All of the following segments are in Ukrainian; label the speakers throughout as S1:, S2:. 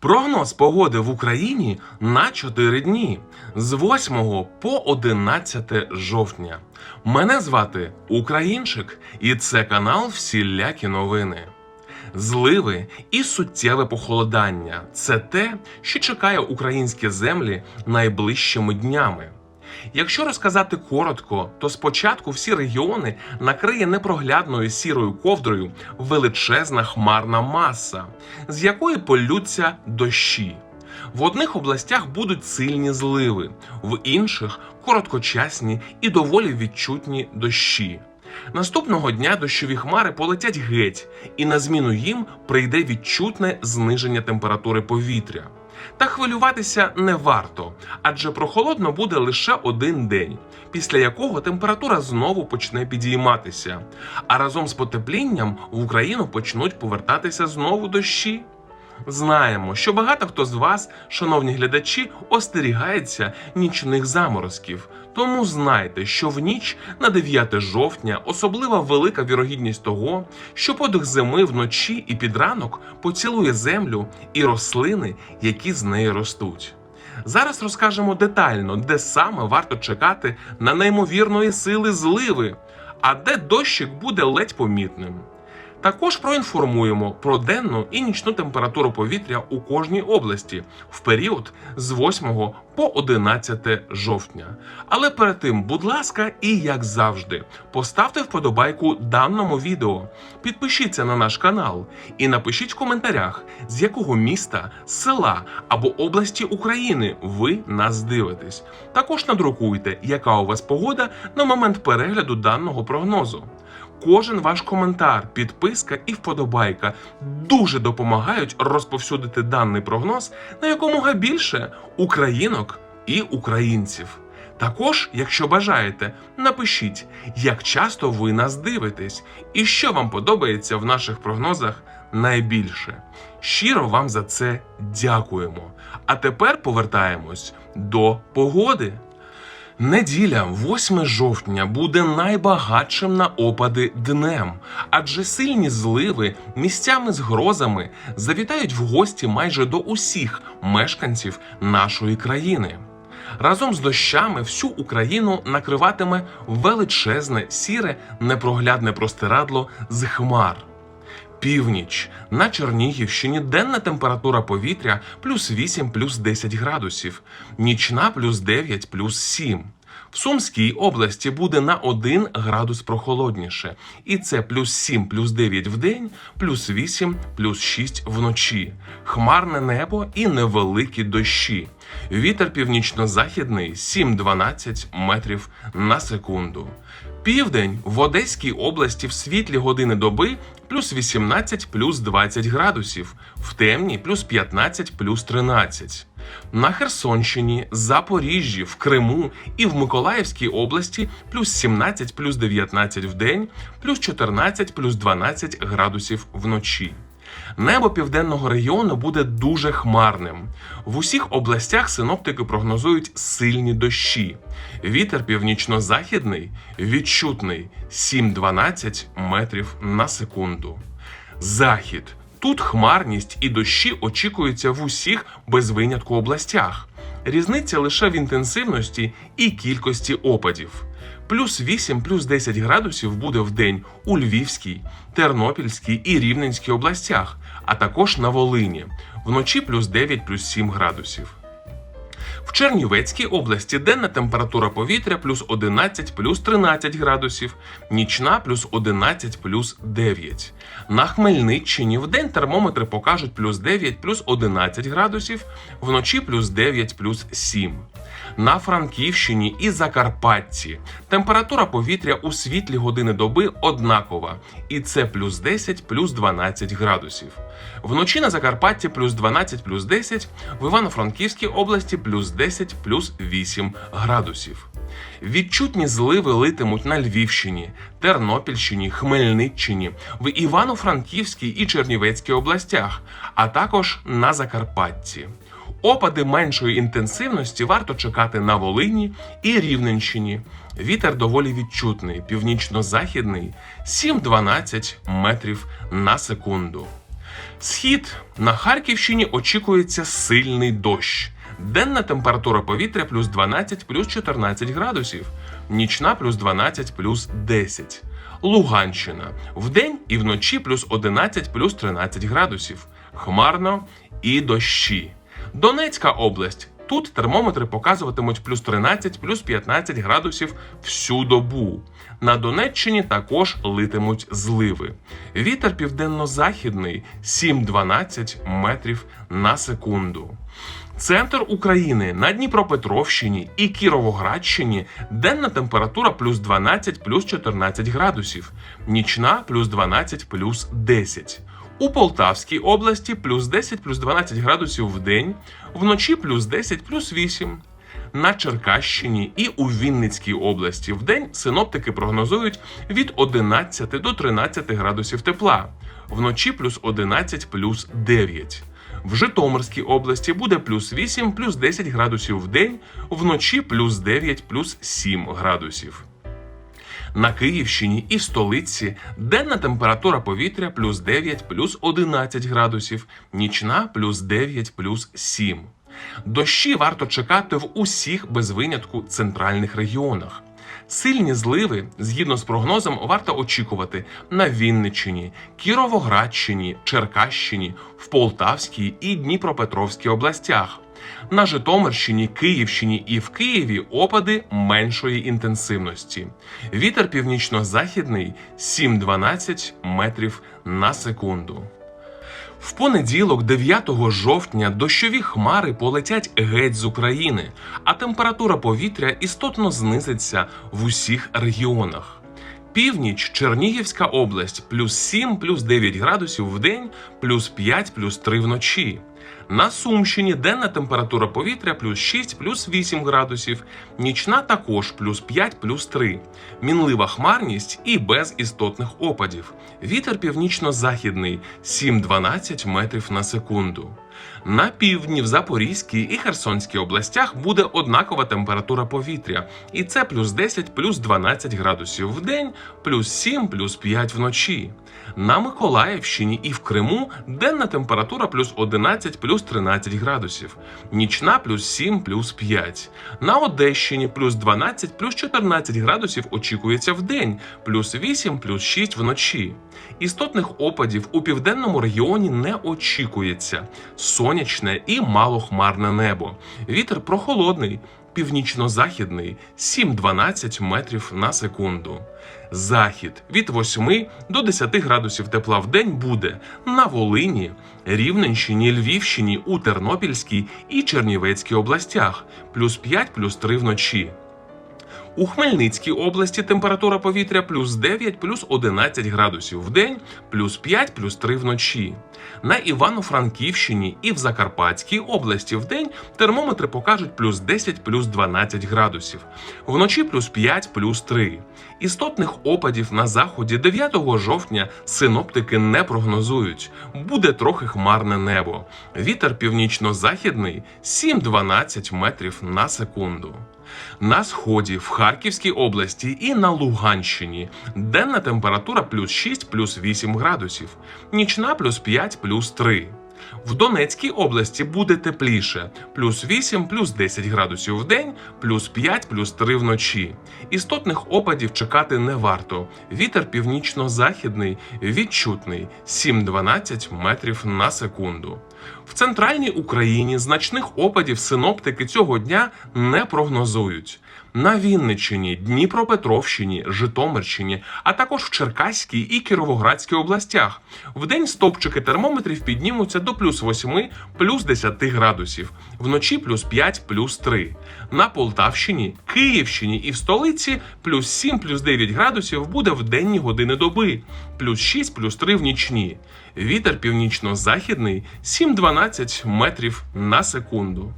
S1: Прогноз погоди в Україні на 4 дні з 8 по 11 жовтня. Мене звати Українчик, і це канал Всілякі новини. Зливи і суттєве похолодання це те, що чекає українські землі найближчими днями. Якщо розказати коротко, то спочатку всі регіони накриє непроглядною сірою ковдрою величезна хмарна маса, з якої полються дощі. В одних областях будуть сильні зливи, в інших короткочасні і доволі відчутні дощі. Наступного дня дощові хмари полетять геть, і на зміну їм прийде відчутне зниження температури повітря. Та хвилюватися не варто, адже прохолодно буде лише один день, після якого температура знову почне підійматися. А разом з потеплінням в Україну почнуть повертатися знову дощі. Знаємо, що багато хто з вас, шановні глядачі, остерігається нічних заморозків. Тому знайте, що в ніч на 9 жовтня особлива велика вірогідність того, що подих зими вночі і під ранок поцілує землю і рослини, які з неї ростуть. Зараз розкажемо детально, де саме варто чекати на неймовірної сили зливи, а де дощик буде ледь помітним. Також проінформуємо про денну і нічну температуру повітря у кожній області в період з 8 по 11 жовтня. Але перед тим, будь ласка, і як завжди, поставте вподобайку даному відео, підпишіться на наш канал і напишіть в коментарях, з якого міста, села або області України ви нас дивитесь. Також надрукуйте, яка у вас погода на момент перегляду даного прогнозу. Кожен ваш коментар, підписка і вподобайка дуже допомагають розповсюдити даний прогноз на якомога більше українок і українців. Також, якщо бажаєте, напишіть, як часто ви нас дивитесь і що вам подобається в наших прогнозах найбільше. Щиро вам за це дякуємо. А тепер повертаємось до погоди. Неділя, 8 жовтня, буде найбагатшим на опади днем, адже сильні зливи місцями з грозами завітають в гості майже до усіх мешканців нашої країни. Разом з дощами всю Україну накриватиме величезне сіре непроглядне простирадло з хмар. Північ на Чернігівщині денна температура повітря плюс 8 плюс 10 градусів, нічна плюс 9 плюс 7. В Сумській області буде на 1 градус прохолодніше, і це плюс 7 плюс 9 в день, плюс 8 плюс 6 вночі. Хмарне небо і невеликі дощі. Вітер північно-західний 7-12 метрів на секунду. Південь в Одеській області в світлі години доби плюс 18 плюс 20 градусів, в темні плюс 15 плюс 13. На Херсонщині, Запоріжжі, в Криму і в Миколаївській області плюс 17 плюс 19 в день, плюс 14 плюс 12 градусів вночі. Небо південного регіону буде дуже хмарним. В усіх областях синоптики прогнозують сильні дощі. Вітер північно-західний відчутний 7-12 метрів на секунду. Захід. Тут хмарність і дощі очікуються в усіх без винятку областях. Різниця лише в інтенсивності і кількості опадів. Плюс 8, плюс 10 градусів буде в день у Львівській, Тернопільській і Рівненській областях, а також на Волині. Вночі плюс 9, плюс 7 градусів. В Чернівецькій області денна температура повітря плюс 11 плюс 13 градусів, нічна плюс 11 плюс 9. На Хмельниччині в день термометри покажуть плюс 9 плюс 11 градусів, вночі плюс 9 плюс 7. На Франківщині і Закарпатті температура повітря у світлі години доби однакова, і це плюс 10 плюс 12 градусів. Вночі на Закарпатті плюс 12 плюс 10, в Івано-Франківській області плюс 10 плюс 8 градусів. Відчутні зливи литимуть на Львівщині, Тернопільщині, Хмельниччині, в Івано-Франківській і Чернівецькій областях, а також на Закарпатті. Опади меншої інтенсивності варто чекати на Волині і Рівненщині. Вітер доволі відчутний, північно-західний 7-12 метрів на секунду. Схід на Харківщині очікується сильний дощ. Денна температура повітря плюс 12 плюс 14 градусів, нічна плюс 12 плюс 10. Луганщина вдень і вночі плюс 11 плюс 13 градусів. Хмарно і дощі. Донецька область. Тут термометри показуватимуть плюс 13, плюс 15 градусів всю добу. На Донеччині також литимуть зливи. Вітер південно-західний 7-12 метрів на секунду. Центр України на Дніпропетровщині і Кіровоградщині денна температура плюс 12 плюс 14 градусів, нічна плюс 12 плюс 10. У Полтавській області плюс 10 плюс 12 градусів в день, вночі плюс 10 плюс 8. На Черкащині і у Вінницькій області в день синоптики прогнозують від 11 до 13 градусів тепла, вночі плюс 11 плюс 9. В Житомирській області буде плюс 8 плюс 10 градусів в день, вночі плюс 9 плюс 7 градусів. На Київщині і столиці денна температура повітря плюс 9 плюс 11 градусів, нічна плюс 9 плюс 7. Дощі варто чекати в усіх без винятку центральних регіонах. Сильні зливи, згідно з прогнозом, варто очікувати на Вінниччині, Кіровоградщині, Черкащині, в Полтавській і Дніпропетровській областях. На Житомирщині, Київщині і в Києві опади меншої інтенсивності. Вітер північно-західний 7-12 метрів на секунду. В понеділок, 9 жовтня, дощові хмари полетять геть з України, а температура повітря істотно знизиться в усіх регіонах. Північ, Чернігівська область, плюс 7, плюс 9 градусів в день, плюс 5, плюс 3 вночі. На Сумщині денна температура повітря плюс 6, плюс 8 градусів, нічна також плюс 5, плюс 3. Мінлива хмарність і без істотних опадів. Вітер північно-західний 7-12 метрів на секунду. На півдні в Запорізькій і Херсонській областях буде однакова температура повітря, і це плюс 10, плюс 12 градусів в день, плюс 7, плюс 5 вночі. На Миколаївщині і в Криму денна температура плюс 11, плюс 13 градусів, нічна плюс 7, плюс 5. На Одещині плюс 12, плюс 14 градусів очікується в день, плюс 8, плюс 6 вночі. Істотних опадів у південному регіоні не очікується. Сонячне і малохмарне небо. Вітер прохолодний, північно-західний 7-12 метрів на секунду. Захід від 8 до 10 градусів тепла в день буде на Волині, Рівненщині, Львівщині, у Тернопільській і Чернівецькій областях, плюс 5, плюс 3 вночі. У Хмельницькій області температура повітря плюс 9, плюс 11 градусів в день, плюс 5, плюс 3 вночі. На Івано-Франківщині і в Закарпатській області в день термометри покажуть плюс 10, плюс 12 градусів, вночі плюс 5, плюс 3. Істотних опадів на заході 9 жовтня синоптики не прогнозують. Буде трохи хмарне небо. Вітер північно-західний 7-12 метрів на секунду. На сході в Харківській області і на Луганщині денна температура плюс 6 плюс 8 градусів, нічна плюс 5 плюс 3. В Донецькій області буде тепліше плюс 8 плюс 10 градусів в день, плюс 5 плюс 3 вночі. Істотних опадів чекати не варто. Вітер північно-західний відчутний 7-12 метрів на секунду. В центральній Україні значних опадів синоптики цього дня не прогнозують. На Вінниччині, Дніпропетровщині, Житомирщині, а також в Черкаській і Кіровоградській областях. Вдень стопчики термометрів піднімуться до плюс 8, плюс 10 градусів, вночі плюс 5, плюс 3. На Полтавщині, Київщині і в столиці плюс 7, плюс 9 градусів буде в денні години доби, плюс 6, плюс 3 в нічні. Вітер північно-західний 7-12 метрів на секунду.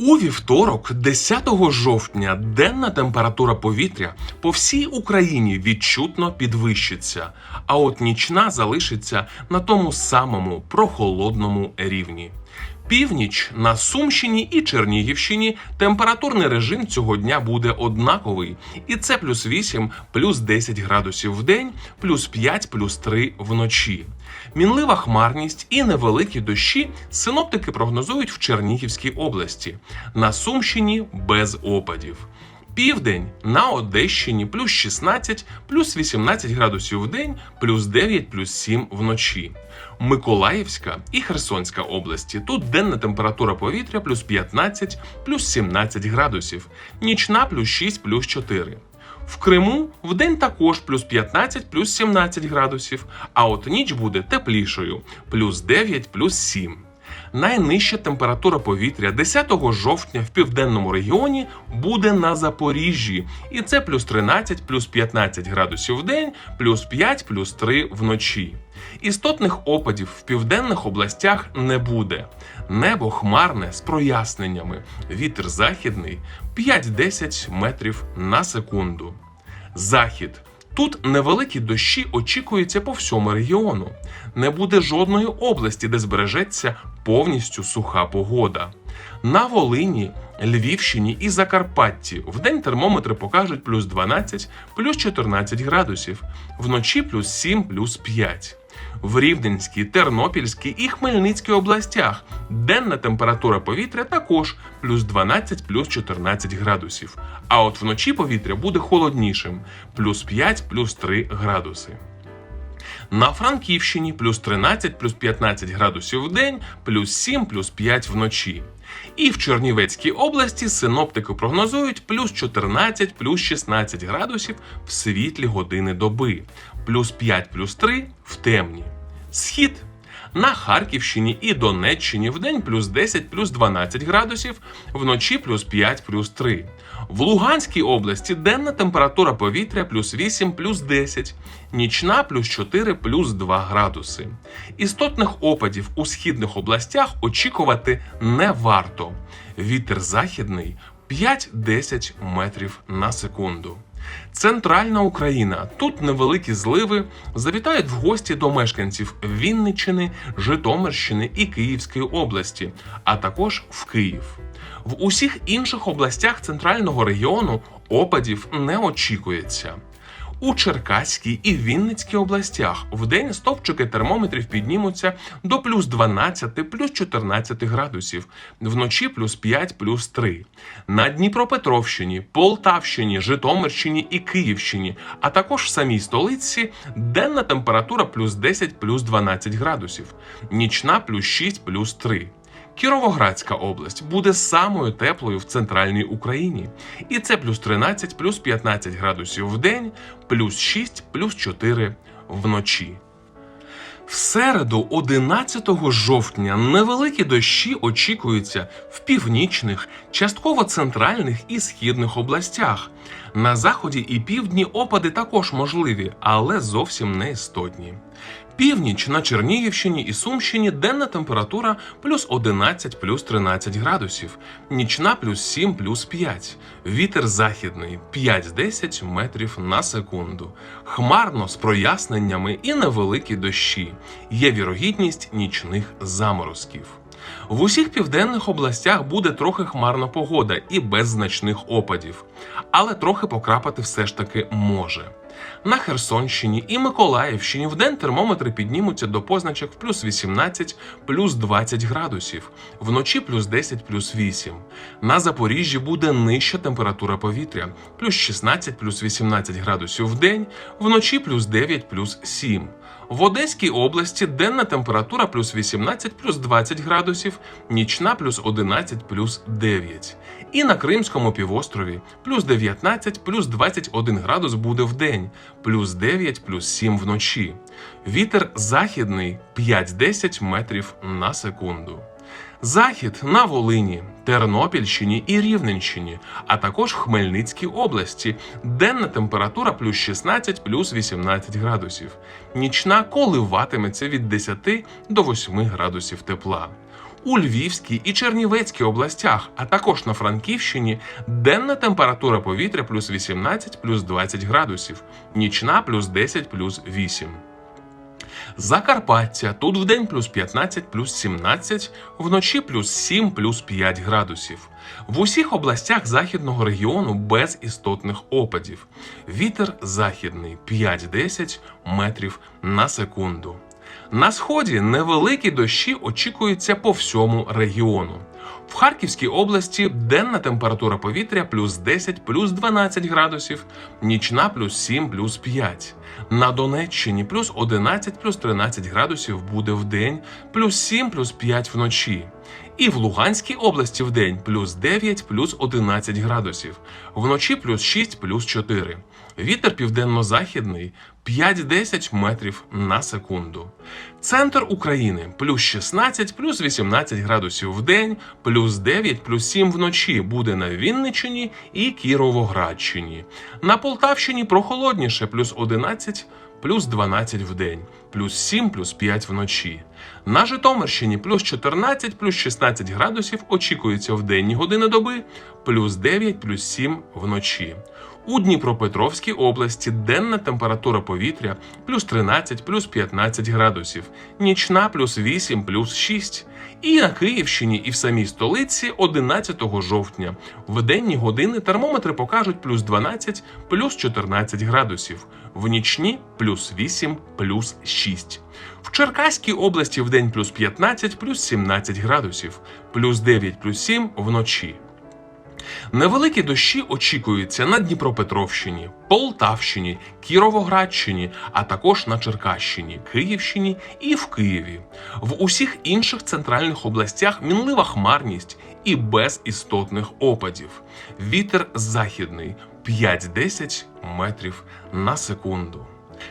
S1: У вівторок, 10 жовтня, денна температура повітря по всій Україні відчутно підвищиться, а от нічна залишиться на тому самому прохолодному рівні. Північ на Сумщині і Чернігівщині температурний режим цього дня буде однаковий, і це плюс 8, плюс 10 градусів в день, плюс 5, плюс 3 вночі. Мінлива хмарність і невеликі дощі синоптики прогнозують в Чернігівській області, на Сумщині без опадів. Південь на Одещині плюс 16, плюс 18 градусів в день, плюс 9, плюс 7 вночі. Миколаївська і Херсонська області. Тут денна температура повітря плюс 15, плюс 17 градусів, нічна плюс 6, плюс 4. В Криму в день також плюс 15, плюс 17 градусів, а от ніч буде теплішою плюс 9, плюс 7. Найнижча температура повітря 10 жовтня в південному регіоні буде на Запоріжжі, і це плюс 13, плюс 15 градусів в день, плюс 5, плюс 3 вночі. Істотних опадів в південних областях не буде. Небо хмарне з проясненнями. Вітер західний 5-10 метрів на секунду. Захід. Тут невеликі дощі очікуються по всьому регіону. Не буде жодної області, де збережеться повністю суха погода. На Волині, Львівщині і Закарпатті вдень термометри покажуть плюс 12, плюс 14 градусів, вночі плюс 7, плюс 5. В Рівненській, Тернопільській і Хмельницькій областях денна температура повітря також плюс 12, плюс 14 градусів. А от вночі повітря буде холоднішим плюс 5, плюс 3 градуси. На Франківщині плюс 13, плюс 15 градусів в день, плюс 7, плюс 5 вночі. І в Чернівецькій області синоптики прогнозують плюс 14, плюс 16 градусів в світлі години доби, плюс 5, плюс 3 в темні. Схід на Харківщині і Донеччині в день плюс 10, плюс 12 градусів, вночі плюс 5, плюс 3. В Луганській області денна температура повітря плюс 8, плюс 10, нічна плюс 4, плюс 2 градуси. Істотних опадів у східних областях очікувати не варто. Вітер західний 5-10 метрів на секунду. Центральна Україна. Тут невеликі зливи завітають в гості до мешканців Вінниччини, Житомирщини і Київської області, а також в Київ. В усіх інших областях центрального регіону опадів не очікується. У Черкаській і Вінницькій областях вдень стовпчики термометрів піднімуться до плюс 12, плюс 14 градусів, вночі плюс 5, плюс 3. На Дніпропетровщині, Полтавщині, Житомирщині і Київщині, а також в самій столиці денна температура плюс 10, плюс 12 градусів, нічна плюс 6, плюс 3. Кіровоградська область буде самою теплою в центральній Україні. І це плюс 13, плюс 15 градусів в день, плюс 6, плюс 4 вночі. В середу, 11 жовтня, невеликі дощі очікуються в північних, частково центральних і східних областях. На заході і півдні опади також можливі, але зовсім не істотні. Північ на Чернігівщині і Сумщині денна температура плюс 11 плюс 13 градусів, нічна плюс 7 плюс 5. Вітер західний 5-10 метрів на секунду. Хмарно з проясненнями і невеликі дощі. Є вірогідність нічних заморозків. В усіх південних областях буде трохи хмарна погода і без значних опадів, але трохи покрапати все ж таки може. На Херсонщині і Миколаївщині вдень термометри піднімуться до позначок в плюс 18, плюс 20 градусів, вночі плюс 10, плюс 8. На Запоріжжі буде нижча температура повітря, плюс 16, плюс 18 градусів в день, вночі плюс 9, плюс 7. В Одеській області денна температура плюс 18 плюс 20 градусів, нічна плюс 11 плюс 9. І на Кримському півострові плюс 19 плюс 21 градус буде в день, плюс 9 плюс 7 вночі. Вітер західний 5-10 метрів на секунду. Захід на Волині, Тернопільщині і Рівненщині, а також Хмельницькій області. Денна температура плюс 16 плюс 18 градусів. Нічна коливатиметься від 10 до 8 градусів тепла. У Львівській і Чернівецькій областях, а також на Франківщині, денна температура повітря плюс 18 плюс 20 градусів, нічна плюс 10 плюс 8. Закарпаття тут вдень плюс 15, плюс 17, вночі плюс 7, плюс 5 градусів. В усіх областях західного регіону без істотних опадів. Вітер західний 5-10 метрів на секунду. На сході невеликі дощі очікуються по всьому регіону. В Харківській області денна температура повітря плюс 10 плюс 12 градусів, нічна плюс 7 плюс 5. На Донеччині плюс 11 плюс 13 градусів буде в день, плюс 7 плюс 5 вночі. І в Луганській області в день плюс 9 плюс 11 градусів, вночі плюс 6 плюс 4. Вітер південно-західний 5-10 метрів на секунду. Центр України плюс 16 плюс 18 градусів в день, плюс 9 плюс 7 вночі буде на Вінниччині і Кіровоградщині. На Полтавщині прохолодніше плюс 11 плюс 12 в день, плюс 7 плюс 5 вночі. На Житомирщині плюс 14 плюс 16 градусів очікується в денні години доби, плюс 9 плюс 7 вночі. У Дніпропетровській області денна температура повітря плюс 13 плюс 15 градусів, нічна плюс 8 плюс 6. І на Київщині, і в самій столиці 11 жовтня. В денні години термометри покажуть плюс 12 плюс 14 градусів, в нічні плюс 8 плюс 6. В Черкаській області в день плюс 15 плюс 17 градусів, плюс 9 плюс 7 вночі. Невеликі дощі очікуються на Дніпропетровщині, Полтавщині, Кіровоградщині, а також на Черкащині, Київщині і в Києві. В усіх інших центральних областях мінлива хмарність і без істотних опадів. Вітер західний 5-10 метрів на секунду.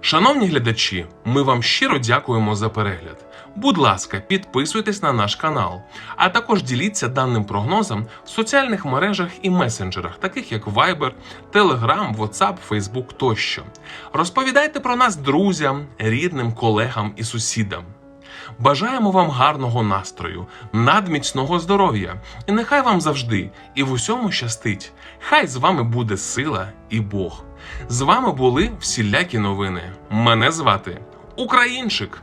S1: Шановні глядачі, ми вам щиро дякуємо за перегляд. Будь ласка, підписуйтесь на наш канал, а також діліться даним прогнозом в соціальних мережах і месенджерах, таких як Viber, Telegram, WhatsApp, Facebook тощо. Розповідайте про нас друзям, рідним, колегам і сусідам. Бажаємо вам гарного настрою, надміцного здоров'я, і нехай вам завжди і в усьому щастить. Хай з вами буде сила і Бог. З вами були всілякі новини. Мене звати Українчик.